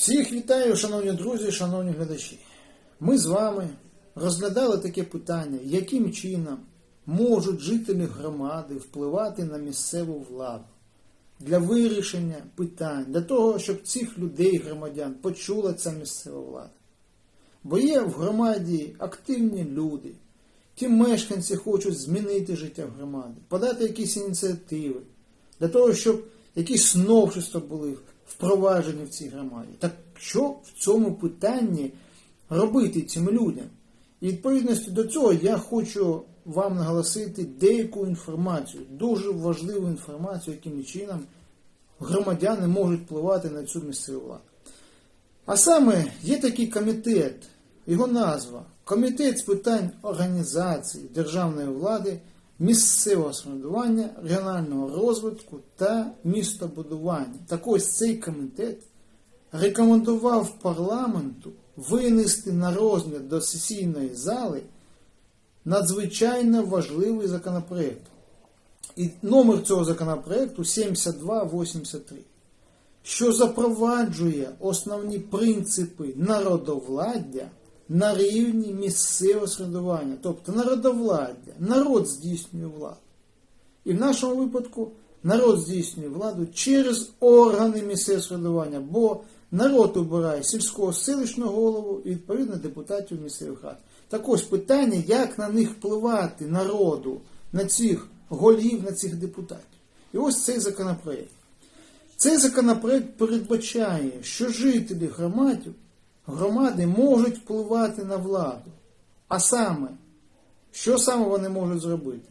Всіх вітаю, шановні друзі, шановні глядачі. Ми з вами розглядали таке питання, яким чином можуть жителі громади впливати на місцеву владу для вирішення питань, для того, щоб цих людей, громадян, почула ця місцева влада. Бо є в громаді активні люди, ті мешканці хочуть змінити життя громади, подати якісь ініціативи, для того, щоб якісь новшества були впроваджені в цій громаді. Так що в цьому питанні робити цим людям? І відповідності до цього я хочу вам наголосити деяку інформацію, дуже важливу інформацію, яким чином громадяни можуть впливати на цю місцеву владу. А саме є такий комітет, його назва Комітет з питань організації державної влади, місцевого самоврядування, регіонального розвитку та містобудування. Так ось цей комітет рекомендував парламенту винести на розгляд до сесійної зали надзвичайно важливий законопроект. І номер цього законопроекту 7283 що запроваджує основні принципи народовладдя на рівні місцевого середування, тобто народовладдя, народ здійснює владу. І в нашому випадку народ здійснює владу через органи місцевого середування, бо народ обирає сільського селищного голову і відповідно депутатів місцевих рад. Так ось питання, як на них впливати народу, на цих голів, на цих депутатів. І ось цей законопроект. Цей законопроект передбачає, що жителі громади, громади можуть впливати на владу. А саме, що саме вони можуть зробити?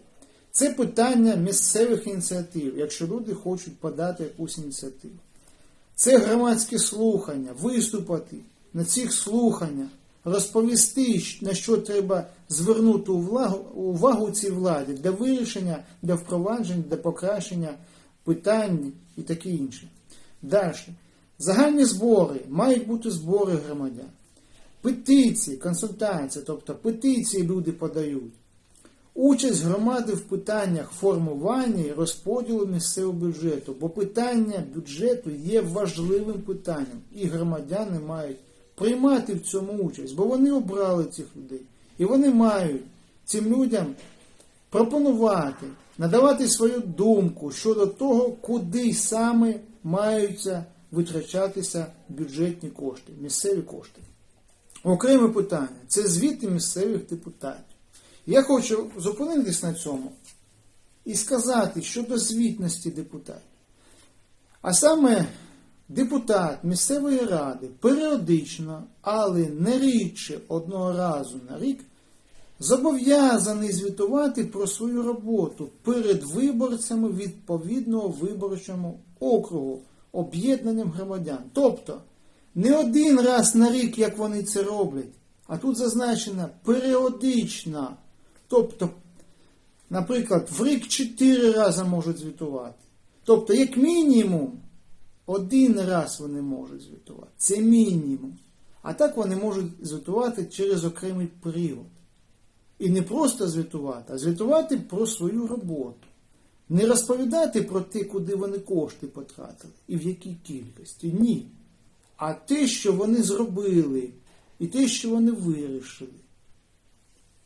Це питання місцевих ініціатив, якщо люди хочуть подати якусь ініціативу. Це громадські слухання, виступити на цих слуханнях, розповісти, на що треба звернути увагу, увагу цій владі для вирішення, для впровадження, для покращення питань і таке інше. Далі. Загальні збори, мають бути збори громадян. Петиції, консультації, тобто петиції люди подають. Участь громади в питаннях формування і розподілу місцевого бюджету, бо питання бюджету є важливим питанням, і громадяни мають приймати в цьому участь, бо вони обрали цих людей. І вони мають цим людям пропонувати, надавати свою думку щодо того, куди саме маються витрачатися бюджетні кошти, місцеві кошти. Окреме питання це звіти місцевих депутатів. Я хочу зупинитись на цьому і сказати щодо звітності депутатів. А саме депутат місцевої ради періодично, але не рідше одного разу на рік зобов'язаний звітувати про свою роботу перед виборцями відповідного виборчому округу, об'єднанням громадян. Тобто не один раз на рік, як вони це роблять, а тут зазначено періодично. Тобто, наприклад, в рік чотири рази можуть звітувати. Тобто, як мінімум, один раз вони можуть звітувати. Це мінімум. А так вони можуть звітувати через окремий період. І не просто звітувати, а звітувати про свою роботу. Не розповідати про те, куди вони кошти потратили і в якій кількості. Ні. А те, що вони зробили, і те, що вони вирішили.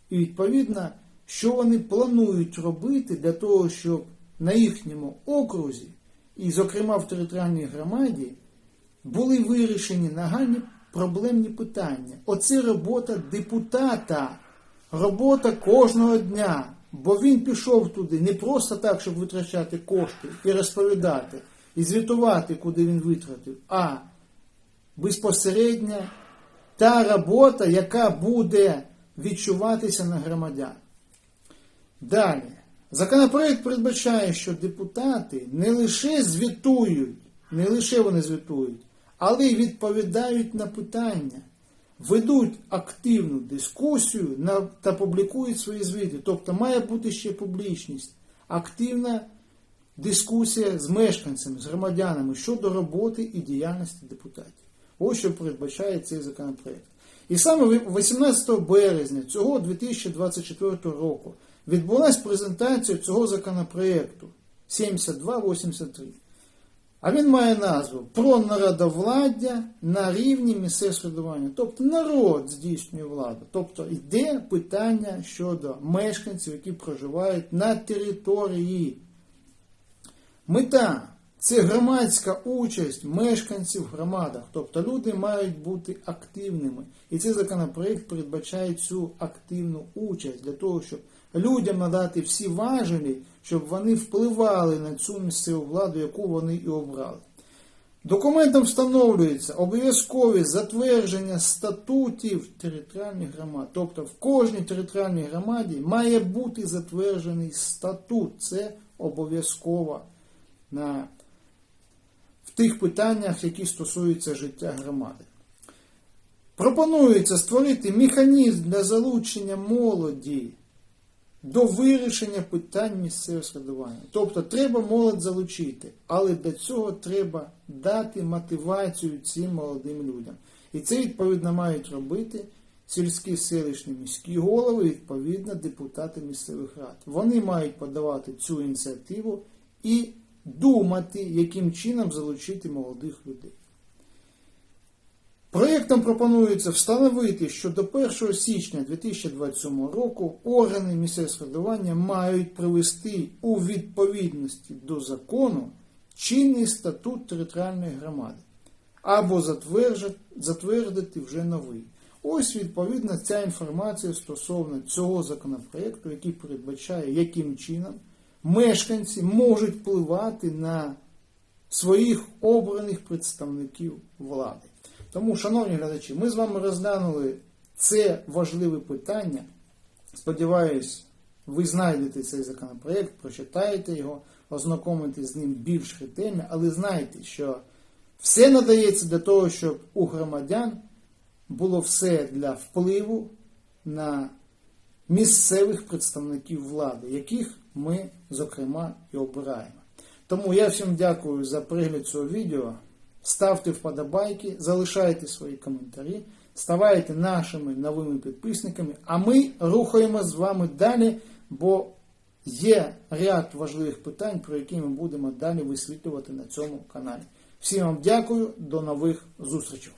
І відповідно, що вони планують робити для того, щоб на їхньому окрузі, і, зокрема, в територіальній громаді, були вирішені нагальні проблемні питання. Оце робота депутата, робота кожного дня. Бо він пішов туди не просто так, щоб витрачати кошти і розповідати, і звітувати, куди він витратив, а безпосередньо та робота, яка буде відчуватися на громадян. Далі. Законопроект передбачає, що депутати не лише звітують, не лише вони звітують, але й відповідають на питання, ведуть активну дискусію та публікують свої звіти. Тобто має бути ще публічність, активна дискусія з мешканцями, з громадянами щодо роботи і діяльності депутатів. Ось що передбачає цей законопроект. І саме 18 березня цього 2024 року відбулася презентація цього законопроекту 7283. А він має назву про народовладдя на рівні місцевого самоврядування. Тобто народ здійснює владу. Тобто йде питання щодо мешканців, які проживають на території. Мета це громадська участь мешканців в громадах. Тобто люди мають бути активними. І цей законопроект передбачає цю активну участь для того, щоб людям надати всі важелі, щоб вони впливали на цю місцеву владу, яку вони і обрали. Документом встановлюється обов'язкові затвердження статутів територіальних громад. Тобто в кожній територіальній громаді має бути затверджений статут. Це обов'язково на, в тих питаннях, які стосуються життя громади. Пропонується створити механізм для залучення молоді до вирішення питань місцевого середування. Тобто треба молодь залучити, але для цього треба дати мотивацію цим молодим людям. І це відповідно мають робити сільські селищні міські голови, відповідно депутати місцевих рад. Вони мають подавати цю ініціативу і думати, яким чином залучити молодих людей. Проєктом пропонується встановити, що до 1 січня 2027 року органи місцевого самоврядування мають привести у відповідності до закону чинний статут територіальної громади або затвердити вже новий. Ось відповідно ця інформація стосовно цього законопроекту, який передбачає, яким чином мешканці можуть впливати на своїх обраних представників влади. Тому, шановні глядачі, ми з вами розглянули це важливе питання. Сподіваюсь, ви знайдете цей законопроект, прочитаєте його, ознакомитесь з ним більш ретельно, але знайте, що все надається для того, щоб у громадян було все для впливу на місцевих представників влади, яких ми, зокрема, і обираємо. Тому я всім дякую за перегляд цього відео. Ставте вподобайки, залишайте свої коментарі, ставайте нашими новими підписниками, а ми рухаємо з вами далі, бо є ряд важливих питань, про які ми будемо далі висвітлювати на цьому каналі. Всім вам дякую, до нових зустрічей!